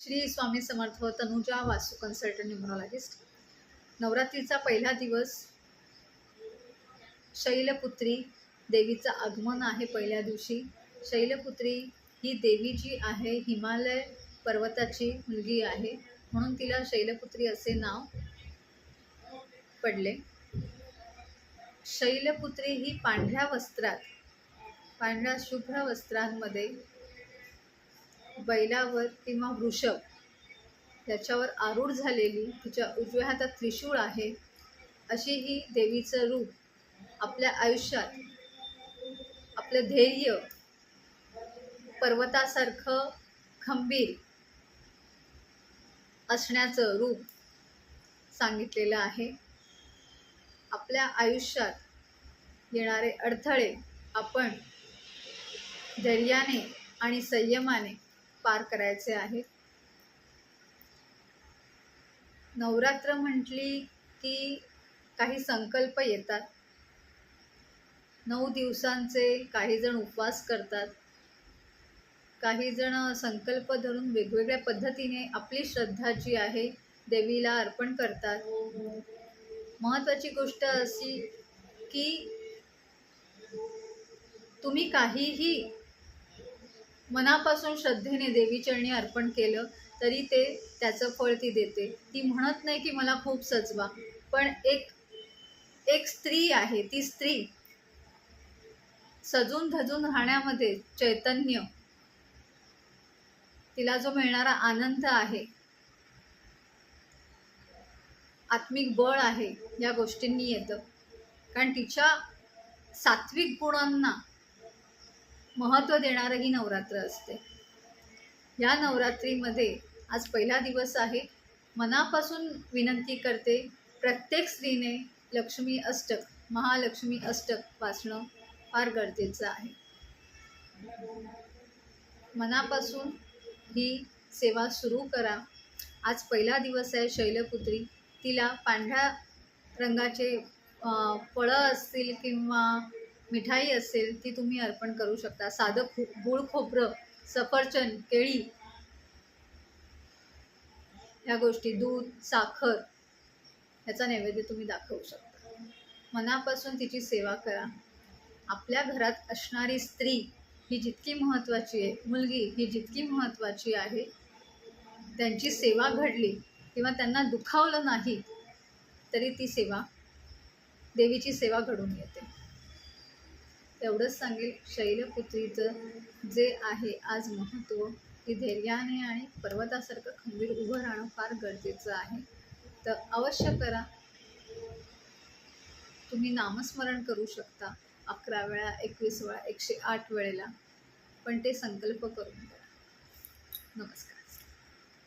Shri Swami Samarth Tanuja Vasu consultant numerologist नवरात्रीचा पहिला दिवस शैलपुत्री देवीचं आगमन आहे पहिल्या दिवशी. शैलपुत्री ही देवी जी आहे हिमालय पर्वताची मुलगी आहे. म्हणून तिला शैलपुत्री असे नाव पडले. शैलपुत्री ही पांढऱ्या वस्त्रात पांढऱ्या शुभ्र वस्त्रांमध्ये बैलावर किंवा वृषभ त्याच्यावर आरूढ झालेली तिच्या उजव्या हातात त्रिशूळ आहे अशी ही देवीचं रूप आपल्या आयुष्यात आपलं ध्येय पर्वतासारखं खंबीर असण्याचं रूप सांगितलेलं आहे. आपल्या आयुष्यात येणारे अडथळे आपण धैर्याने आणि संयमाने पार करायचे आहेत नवरात्र म्हटली की काही संकल्प येतात. नऊ दिवसांचे काही जण उपवास करतात. काही जण संकल्प धरून वेगवेगळ्या पद्धतीने आपली श्रद्धा जी आहे देवीला अर्पण करतात. महत्त्वाची गोष्ट अशी की तुम्ही काहीही मनापासून श्रद्धेने देवीचरणी अर्पण केलं तरी ते त्याचं फळ ती देते. ती म्हणत नाही की मला खूप सजवा पण एक एक स्त्री आहे. ती स्त्री सजून धजून राहण्यामध्ये चैतन्य तिला जो मिळणारा आनंद आहे आत्मिक बळ आहे या गोष्टींनी येतं. कारण तिच्या सात्विक गुणांना महत्त्व देणारं ही नवरात्र असते. या नवरात्रीमध्ये आज पहिला दिवस आहे. मनापासून विनंती करते प्रत्येक स्त्रीने लक्ष्मी अष्टक महालक्ष्मी अष्टक वाचणं फार गरजेचं आहे. मनापासून ही सेवा सुरू करा. आज पहिला दिवस आहे शैलपुत्री. तिला पांढऱ्या रंगाचे फळं असतील किंवा मिठाई असेल ती तुम्ही अर्पण करू शकता. साधं खू गूळ खोबरं सफरचंद केळी ह्या गोष्टी दूध साखर ह्याचा नैवेद्य तुम्ही दाखवू शकता. मनापासून तिची सेवा करा. आपल्या घरात असणारी स्त्री ही जितकी महत्त्वाची आहे मुलगी ही जितकी महत्त्वाची आहे त्यांची सेवा घडली किंवा त्यांना दुखावलं नाही तरी ती सेवा देवीची सेवा घडून येते. तेवढंच सांगेल शैलपुत्रीचं जे आहे आज महत्त्व की धैर्याने आणि पर्वतासारखं खंबीर उभं राहणं फार गरजेचं आहे. तर अवश्य करा. तुम्ही नामस्मरण करू शकता अकरा वेळा एकवीस वेळा एकशे आठ वेळेला. पण ते संकल्प करून करा नमस्कार.